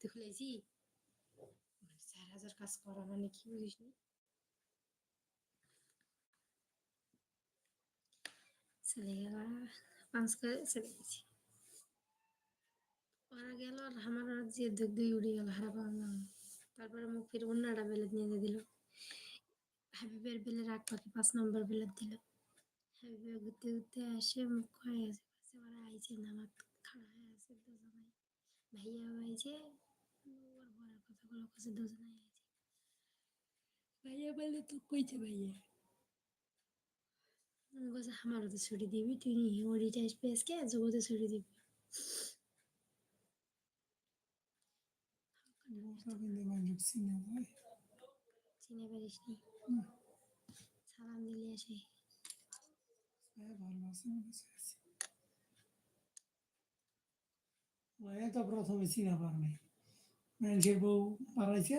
তুই খুলেছি চার হাজার কাজ করা মানে কি বুঝিস নি চলে গেল পাঁচ করে চলে গেছি ওরা গেল আর আমার যে দুই দুই উড়ে গেল হারা পারলাম তারপরে মুখ ফিরে অন্যটা বেলেট নিয়ে দিল হাবিবের বেলে রাখ পাখি পাঁচ নম্বর বেলেট দিল হাবিবের ঘুরতে ঘুরতে আসে মুখ হয়ে গেছে ওরা আইছে নামাজ খাড়া হয়ে আছে ভাইয়া কথাগুলো কাছে দুজনে আইছে ভাইয়া বলে তো কইছে ভাইয়া। আমি বলছি আমারও তো ছুটি দিবি তুই ওরিটা আসবে আজকে জগতে ছুটি দিবি। চিনে পারিস নি? সালাম দিলে আসে। তো প্রথমে চিনা পার নাই। মানুষের বউ বাড়াইছে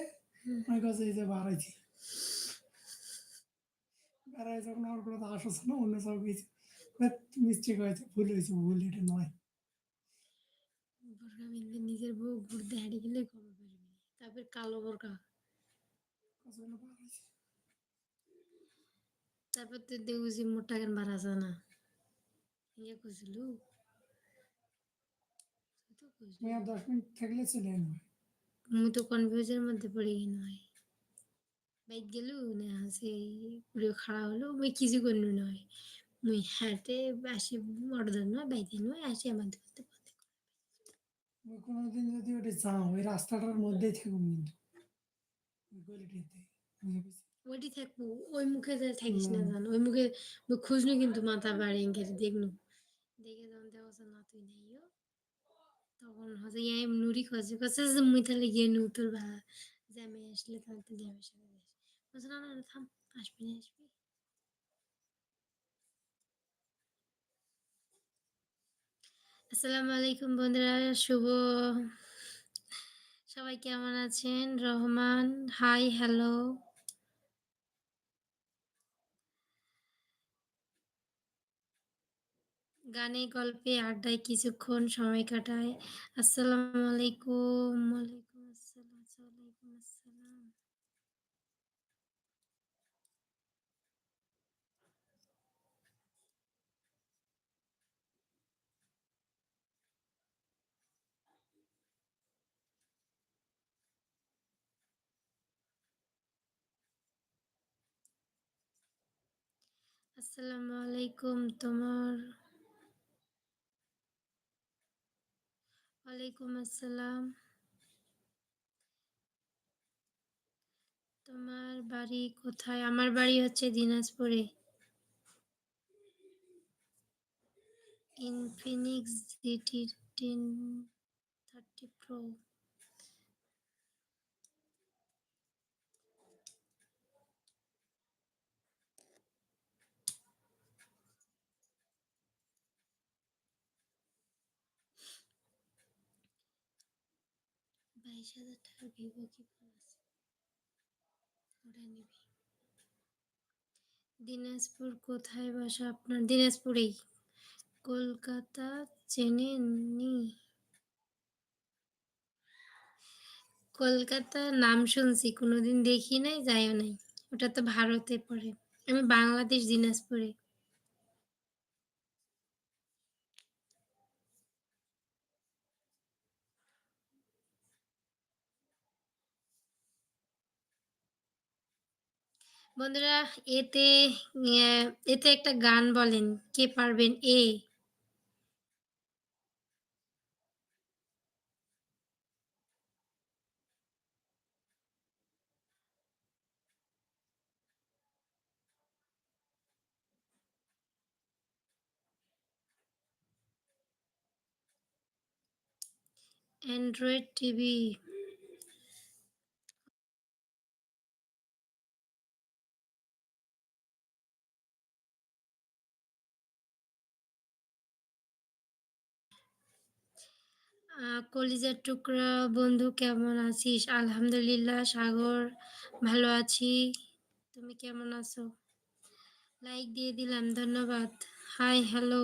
আমার কাছে এই যে বাড়াইছি। বাড়াই যখন আমার কোনো আসছ না অন্য সব কিছু। মিস্টেক হয়েছে ভুল হয়েছে ভুল এটা নয়। বোরকা বিনতে নিজের বউ ঘুরতে হাঁটে গেলে খবর পারবি? তারপর কালো বোরকা। তারপর তুই দেখছি মোটা কেন বাড়াছে না? ইয়ে কইছিল তো দশ মিনিট থাকলে চলে আসব মুই তো কনফিউজের মধ্যে পড়ে গেল নয় বাইক গেলু না সেই পুরো খাড়া হলো মুই কিছু করলু নয় মুই হাঁটে আসি অর্ডার নয় বাইকে নয় আসি আমার দোকানতে আমি কোনোদিন যদি ওটা যাও ওই রাস্তাটার মধ্যেই থাকুম কিন্তু ওই ওইটি থাকব ওই মুখে থাকিস না। জান ওই মুখে খুঁজনু কিন্তু মাথা বাড়ি দেখনু দেখে যখন দেখো না তুই নেইও তখন নুরি খোঁজে মুই তাহলে গিয়ে নু আসলে আসবি আসবি আসসালামু আলাইকুম বন্ধুরা শুভ সবাই কেমন আছেন রহমান হাই হ্যালো গানে গল্পে আড্ডায় কিছুক্ষণ সময় কাটায়। আসসালামু আলাইকুম। ওয়ালাইকুম আসসালাম। আসসালাম। আসসালামু আলাইকুম তোমার ওয়ালাইকুম আসসালাম। তোমার বাড়ি কোথায়? আমার বাড়ি হচ্ছে দিনাজপুরে। Infinix GT ten thirty pro. বাইশ হাজার টাকার ভিভো কি ফোন আছে। ওটা নিবি। দিনাজপুর কোথায় বাসা? আপনার দিনাজপুরেই। কলকাতা চেনেননি কলকাতা নাম শুনছি, কোনোদিন দেখি নাই, যাইও নাই। ওটা তো ভারতে পড়ে। আমি বাংলাদেশ, দিনাজপুরে। বন্ধুরা এতে এতে একটা গান বলেন। কে পারবেন? এ। অ্যান্ড্রয়েড টিভি কলিজার টুকরা, বন্ধু কেমন আছিস? আলহামদুলিল্লাহ, সাগর, ভালো আছি। তুমি কেমন আছো? লাইক দিয়ে দিলাম, ধন্যবাদ। হাই হ্যালো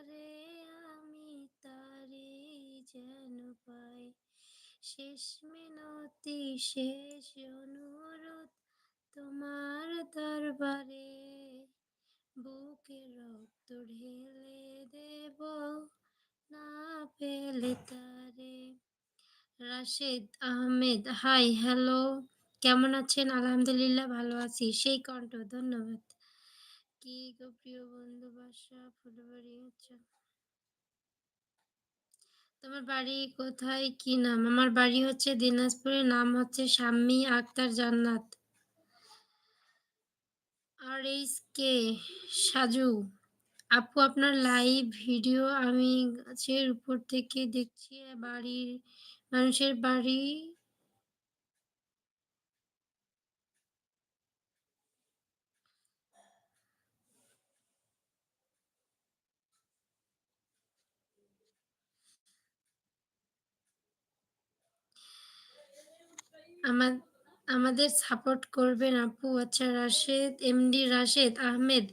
শেষ মিনতি, শেষ অনুরোধ তোমার দরবারে। বুকে রক্ত ঢেলে দেব না পেলে তারে। Rashed Ahmed, hi, hello. কেমন আছেন? আলহামদুলিল্লাহ ভালো আছি। সেই কণ্ঠ, ধন্যবাদ। কি গো প্রিয় বন্ধু বাসা ফুলবাড়ি আচ্ছা। তোমার বাড়ি কোথায় কি নাম? আমার বাড়ি হচ্ছে দিনাজপুরের নাম হচ্ছে শাম্মী আক্তার জান্নাত। আর এইচ কে? সাজু। আপু, আপনার লাইভ ভিডিও আমি গাছের উপর থেকে দেখছি বাড়ির মানুষের বাড়ি আমাদের সাপোর্ট করবেন আপু। আচ্ছা রাশেদ এমডি রাশেদ আহমেদ,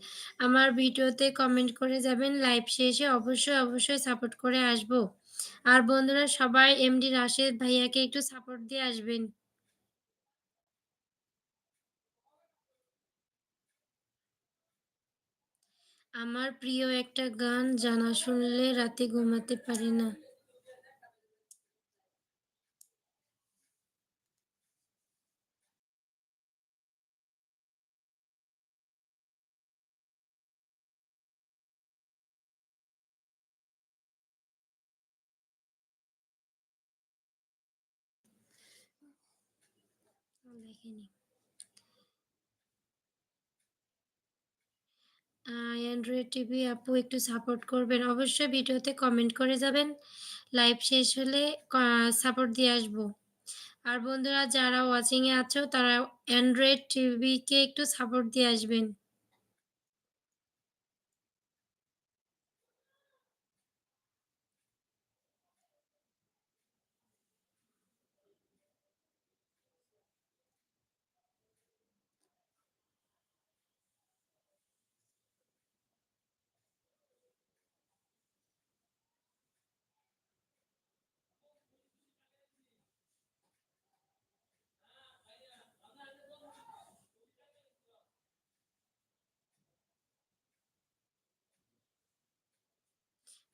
আমার ভিডিওতে কমেন্ট করে যাবেন। লাইভ শেষে অবশ্যই অবশ্যই সাপোর্ট করে আসব। আর বন্ধুরা, সবাই এমডি রাশেদ ভাইয়াকে একটু সাপোর্ট দিয়ে আসবেন। আমার প্রিয় একটা গান, জানা শুনলে রাতে ঘুমাতে পারি না। দেখিনি। অ্যান্ড্রয়েড টিভি আপু একটু সাপোর্ট করবেন। অবশ্যই ভিডিওতে কমেন্ট করে যাবেন। লাইভ শেষ হলে সাপোর্ট দিয়ে আসব। আর বন্ধুরা, যারা ওয়াচিংয়ে আছো, তারা অ্যান্ড্রয়েড টিভিকে একটু সাপোর্ট দিয়ে আসবেন।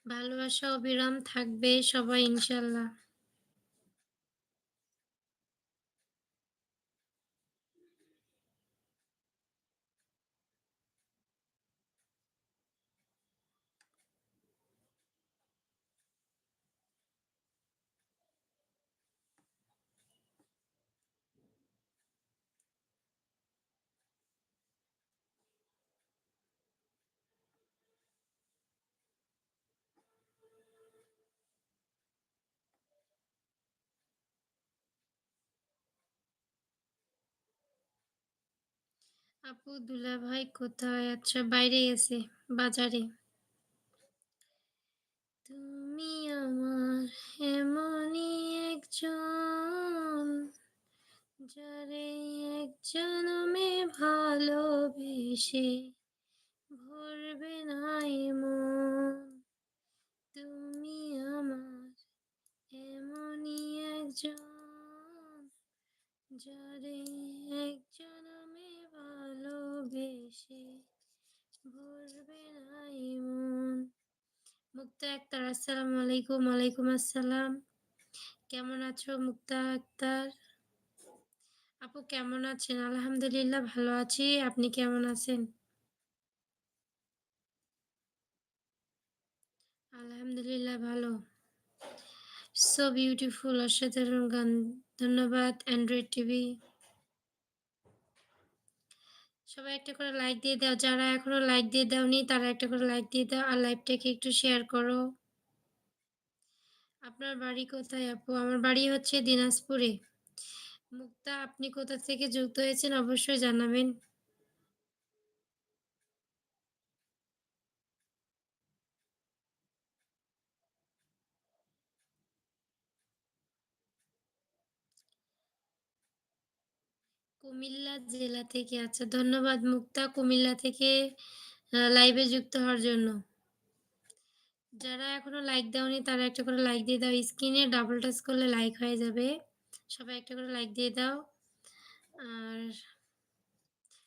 ভালোবাসা অবিরাম থাকবে সবাই ইনশাল্লাহ। আপু দুলা ভাই কোথায়? আচ্ছা বাইরে গেছে বাজারে। তুমি আমার এমনই একজন, যারে এক জনমে ভালোবেসে ভরবে নাই মন তুমি আমার এমনই একজন, যারে এক জনমে ভালোবেসে ভরবে নাই মন। মুক্তা আক্তার, আসসালামু আলাইকুম, ওয়ালাইকুম আসসালাম। কেমন আছো মুক্তা আক্তার? আপু কেমন আছেন? আলহামদুলিল্লাহ ভালো আছি। আপনি কেমন আছেন? আলহামদুলিল্লাহ ভালো। সো বিউটিফুল অসাধারণ গান। ধন্যবাদ অ্যান্ড্রয়েড টিভি সবাই একটা করে লাইক দিয়ে দাও যারা এখনও লাইক দিয়ে দাওনি, তারা একটা করে লাইক দিয়ে দাও আর লাইভটাকে একটু শেয়ার করো আপনার বাড়ি কোথায় আপু? আমার বাড়ি হচ্ছে দিনাজপুরে। মুক্তা, আপনি কোথা থেকে যুক্ত হয়েছেন অবশ্যই জানাবেন। কুমিল্লা জেলা থেকে আচ্ছা ধন্যবাদ মুক্তা, কুমিল্লা থেকে লাইভে যুক্ত হওয়ার জন্য। যারা এখনও লাইক দাওনি, তারা একটা করে লাইক দিয়ে দাও। স্ক্রিনে ডাবল টাচ করলে লাইক হয়ে যাবে। সবাই একটা করে লাইক দিয়ে দাও। আর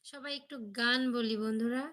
সবাই একটু গান বলি বন্ধুরা।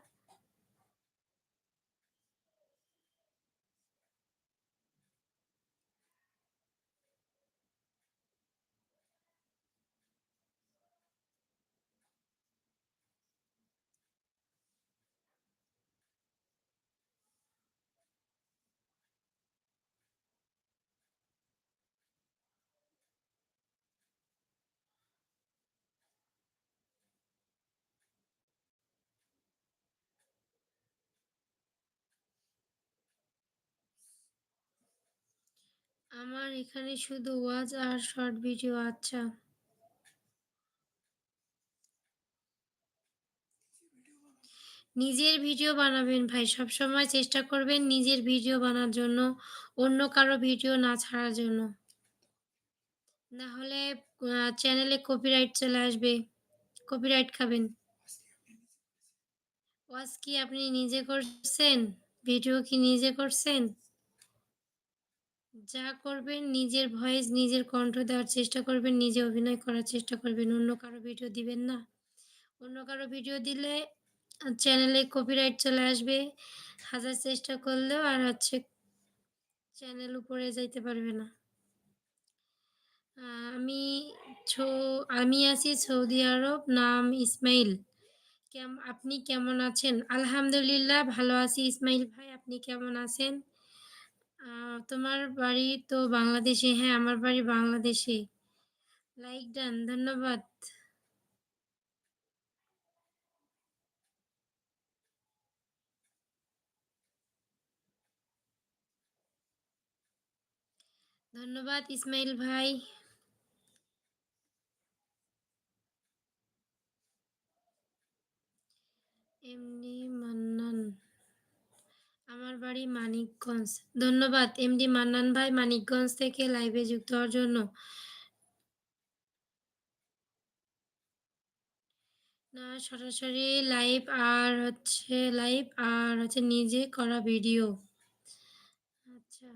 আমার এখানে শুধু ওয়াজ আর শর্ট ভিডিও আচ্ছা। নিজের ভিডিও বানাবেন ভাই, সবসময় চেষ্টা করবেন নিজের ভিডিও বানার জন্য, অন্য কারও ভিডিও না ছাড়ার জন্য। না হলে চ্যানেলে কপিরাইট চলে আসবে। কপিরাইট খাবেন। ওয়াজ কি আপনি নিজে করছেন? ভিডিও কি নিজে করছেন? যা করবেন, নিজের ভয়েস নিজের কণ্ঠ দেওয়ার চেষ্টা করবেন, নিজে অভিনয় করার চেষ্টা করবেন। অন্য কারও ভিডিও দিবেন না। অন্য কারও ভিডিও দিলে চ্যানেলে কপিরাইট চলে আসবে। হাজার চেষ্টা করলেও আর হচ্ছে চ্যানেল উপরে যাইতে পারবে না। আমি আমি আছি সৌদি আরব, নাম ইসমাইল। আপনি কেমন আছেন? আলহামদুলিল্লাহ, ভালো আছি ইসমাইল ভাই, আপনি কেমন আছেন? তোমার বাড়ি তো বাংলাদেশে হ্যাঁ আমার বাড়ি বাংলাদেশে। লাইক ডান ধন্যবাদ। ধন্যবাদ, ইসমাইল ভাই। এমনি মান্নান। আমার বাড়ি মানিকগঞ্জ। ধন্যবাদ, এমডি মান্নান ভাই মানিকগঞ্জ থেকে লাইভে যুক্ত হওয়ার জন্য। না, সরাসরি লাইভ আর হচ্ছে, লাইভ আর হচ্ছে নিজে করা ভিডিও। আচ্ছা।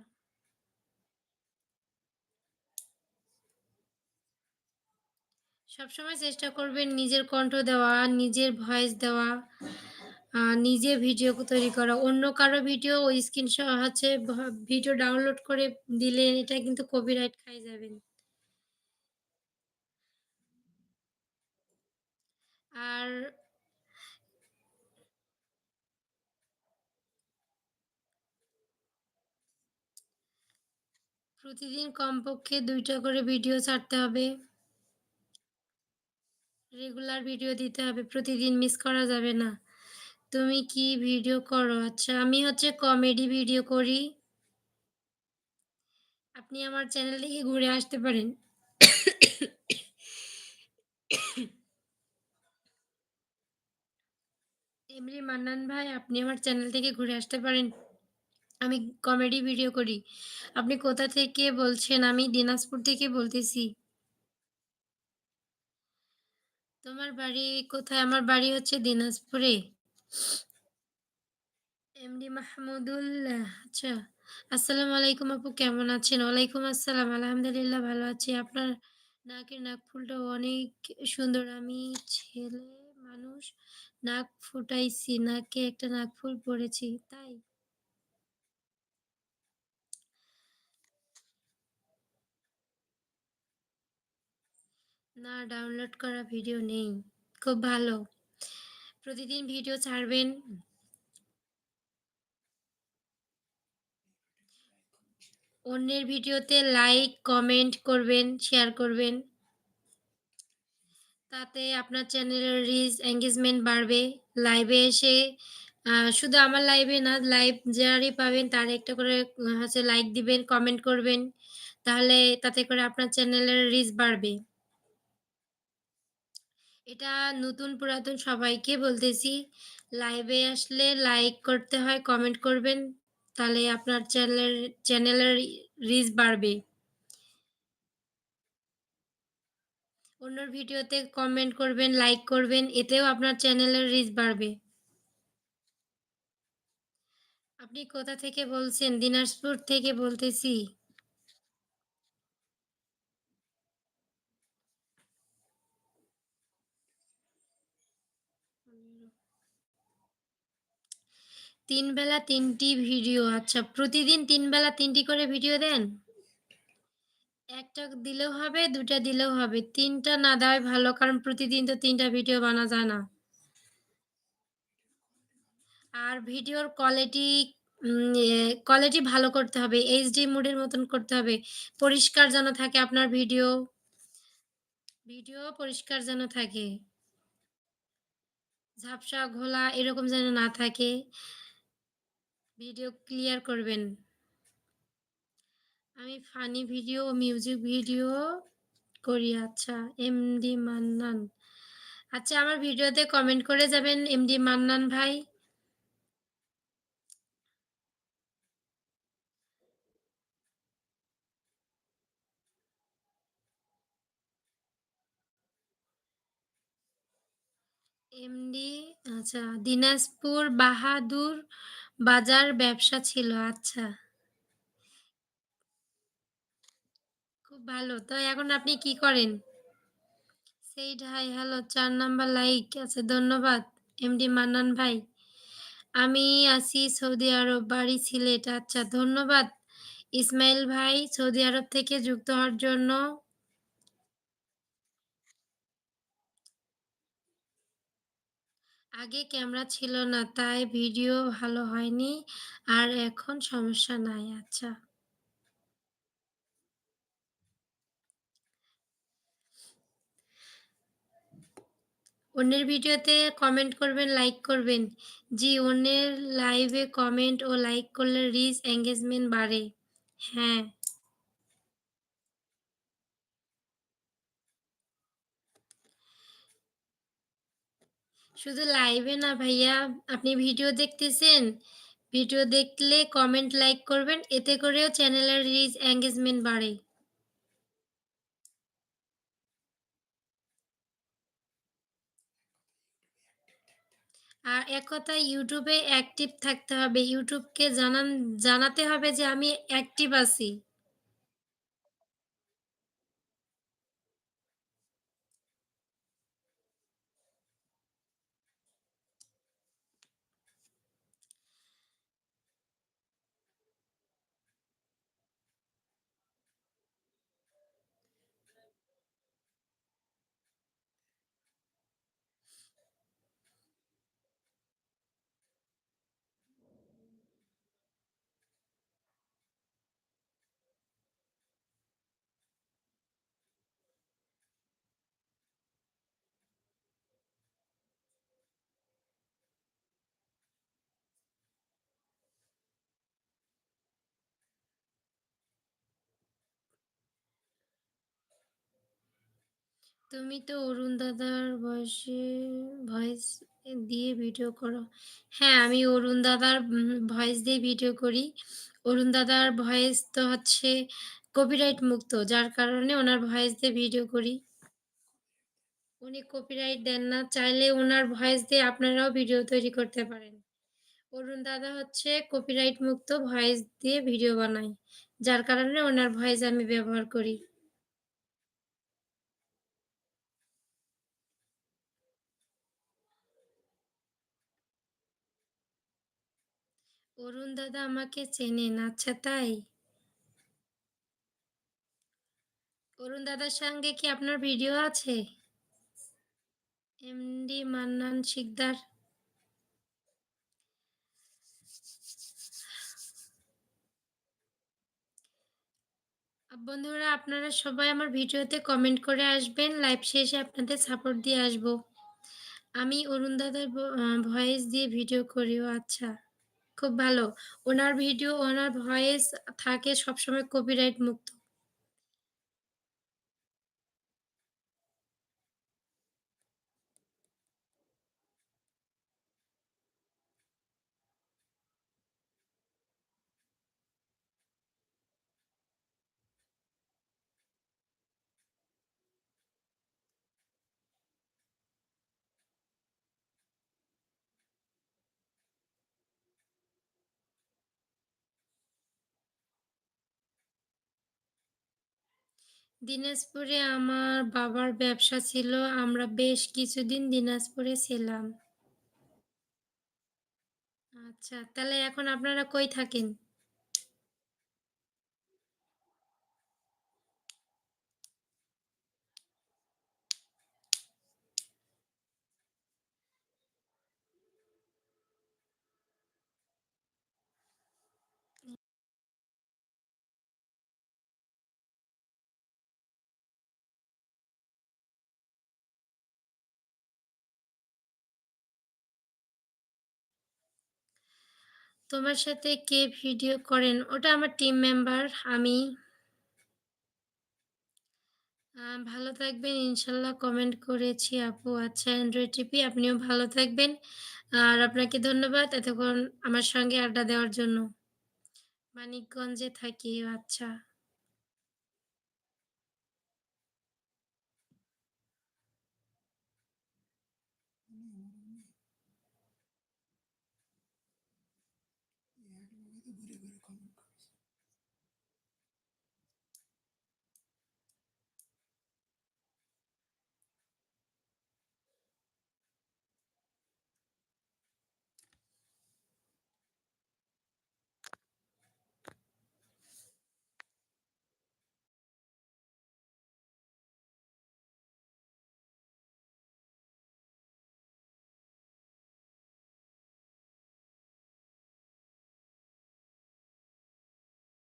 সবসময় চেষ্টা করবেন নিজের কণ্ঠ দেওয়া, নিজের ভয়েস দেওয়া। নিজে ভিডিও তৈরি করা। অন্য কারও ভিডিও ওই স্ক্রিনশট হচ্ছে ভিডিও ডাউনলোড করে দিলে এটা কিন্তু কপিরাইট খাই যাবেন। আর প্রতিদিন কমপক্ষে দুইটা করে ভিডিও ছাড়তে হবে। রেগুলার ভিডিও দিতে হবে, প্রতিদিন মিস করা যাবে না। তুমি কি ভিডিও করো? আচ্ছা আমি হচ্ছে কমেডি ভিডিও করি। আপনি আমার চ্যানেল থেকে ঘুরে আসতে পারেন। এমনি মান্নান ভাই, আপনি আমার চ্যানেল থেকে ঘুরে আসতে পারেন। আমি কমেডি ভিডিও করি। আপনি কোথা থেকে বলছেন? আমি দিনাজপুর থেকে বলতেছি। তোমার বাড়ি কোথায়? আমার বাড়ি হচ্ছে দিনাজপুরে। এমডি মাহমুদুল আচ্ছা। আসসালামু আলাইকুম আপু, কেমন আছেন? ওয়ালাইকুম আসসালাম, আলহামদুলিল্লাহ ভালো আছি। আপনার নাকের নাক ফুলটা অনেক সুন্দর। আমি ছেলে মানুষ, নাক ফুটাইছি, নাকে একটা নাক ফুল তাই? না ডাউনলোড করা ভিডিও নেই। খুব ভালো। প্রতিদিন ভিডিও ছাড়বেন অন্যের ভিডিওতে লাইক কমেন্ট করবেন শেয়ার করবেন তাতে আপনার চ্যানেলের রিচ এঙ্গেজমেন্ট বাড়বে লাইভে এসে শুধু আমার লাইভে না, লাইভ যারাই পাবেন তার একটা করে হচ্ছে লাইক দিবেন, কমেন্ট করবেন। তাহলে তাতে করে আপনার চ্যানেলের রিচ বাড়বে। এটা নতুন পুরাতন সবাইকে বলতেছি। লাইভে আসলে লাইক করতে হয়, কমেন্ট করবেন। তাহলে আপনার চ্যানেলের চ্যানেলের রিচ বাড়বে। অন্যর ভিডিওতে কমেন্ট করবেন, লাইক করবেন। এতেও আপনার চ্যানেলের রিচ বাড়বে। আপনি কোথা থেকে বলছেন? দিনাজপুর থেকে বলতেছি। তিন বেলা ৩ টি ভিডিও। আচ্ছা, প্রতিদিন ৩ বেলা ৩ টি করে ভিডিও দেন? একটা দিলেও হবে, দুটা দিলেও হবে। ৩ টা না দেওয়াই ভালো। কারণ প্রতিদিন তো তিনটা ভিডিও বানা যায় না। আর ভিডিওর কোয়ালিটি কোয়ালিটি ভালো করতে হবে। এইচডি মোডের মতন করতে হবে। পরিষ্কার যেন থাকে আপনার ভিডিও। ভিডিও পরিষ্কার যেন থাকে। ঝাপসা, ঘোলা এরকম যেন না থাকে। ভিডিও ক্লিয়ার করবেন। আমি ফানি ভিডিও মিউজিক ভিডিও করি। আচ্ছা, এমডি মান্নান। আচ্ছা, আমার ভিডিওতে কমেন্ট করে যাবেন এমডি মান্নান ভাই। এমডি আচ্ছা, দিনাজপুর বাহাদুর বাজার ব্যবসা ছিল। আচ্ছা। খুব ভালো। তো এখন আপনি কি করেন? সেইড হাই, হ্যালো চার নাম্বার লাইক। আছে ধন্যবাদ এমডি মান্নান ভাই। আমি আছি সৌদি আরব, বাড়ি সিলেট। আচ্ছা ধন্যবাদ ইসমাইল ভাই সৌদি আরব থেকে যুক্ত হওয়ার জন্য। আগে ক্যামেরা ছিল না তাই ভিডিও ভালো হয়নি। আর এখন সমস্যা নাই। আচ্ছা। অন্যের ভিডিওতে কমেন্ট করবেন, লাইক করবেন। জি, অন্যের লাইভে কমেন্ট ও লাইক করলে রিচ এনগেজমেন্ট বাড়ে। হ্যাঁ। শুধু লাইভে না ভাইয়া, আপনি ভিডিও দেখতেছেন, ভিডিও দেখলে কমেন্ট, লাইক করবেন। এতে করেও চ্যানেলের রিচ এনগেজমেন্ট বাড়ে। আর এক কথায় ইউটিউবে অ্যাক্টিভ থাকতে হবে। ইউটিউবকে জানান জানাতে হবে যে আমি অ্যাক্টিভ আছি। তুমি তো অরুণ দাদার বয়সে ভয়েস দিয়ে ভিডিও করো। হ্যাঁ, আমি অরুণ দাদার ভয়েস দিয়ে ভিডিও করি। অরুণ দাদার ভয়েস তো হচ্ছে কপিরাইট মুক্ত। যার কারণে ওনার ভয়েস দিয়ে ভিডিও করি। উনি কপিরাইট দেন না। চাইলে ওনার ভয়েস দিয়ে আপনারাও ভিডিও তৈরি করতে পারেন। অরুণ দাদা হচ্ছে কপিরাইট মুক্ত ভয়েস দিয়ে ভিডিও বানায়। যার কারণে ওনার ভয়েস আমি ব্যবহার করি। অরুণ দাদা আমাকে চেনেন। আচ্ছা তাই? অরুণ দাদার সঙ্গে কি আপনার ভিডিও আছে? এমডি মান্নান শিকদার। বন্ধুরা, আপনারা সবাই আমার ভিডিওতে কমেন্ট করে আসবেন। লাইভ শেষে আপনাদের সাপোর্ট দিয়ে আসব। আমি অরুণ দাদার ভয়েস দিয়ে ভিডিও করিও আচ্ছা। খুব ভালো। ওনার ভিডিও, ওনার ভয়েস থাকে সবসময় কপিরাইট মুক্ত। দিনাজপুরে আমার বাবার ব্যবসা ছিল। আমরা বেশ কিছুদিন দিনাজপুরে ছিলাম। আচ্ছা, তাহলে এখন আপনারা কই থাকেন? তোমার সাথে কে ভিডিও করেন? ওটা আমার টিম মেম্বার, আমি। ভালো থাকবেন ইনশাল্লাহ কমেন্ট করেছি আপু। আচ্ছা অ্যান্ড্রয়েড টিপি আপনিও ভালো থাকবেন। আর আপনাকে ধন্যবাদ এতক্ষণ আমার সঙ্গে আড্ডা দেওয়ার জন্য। মানিকগঞ্জে থাকি। আচ্ছা।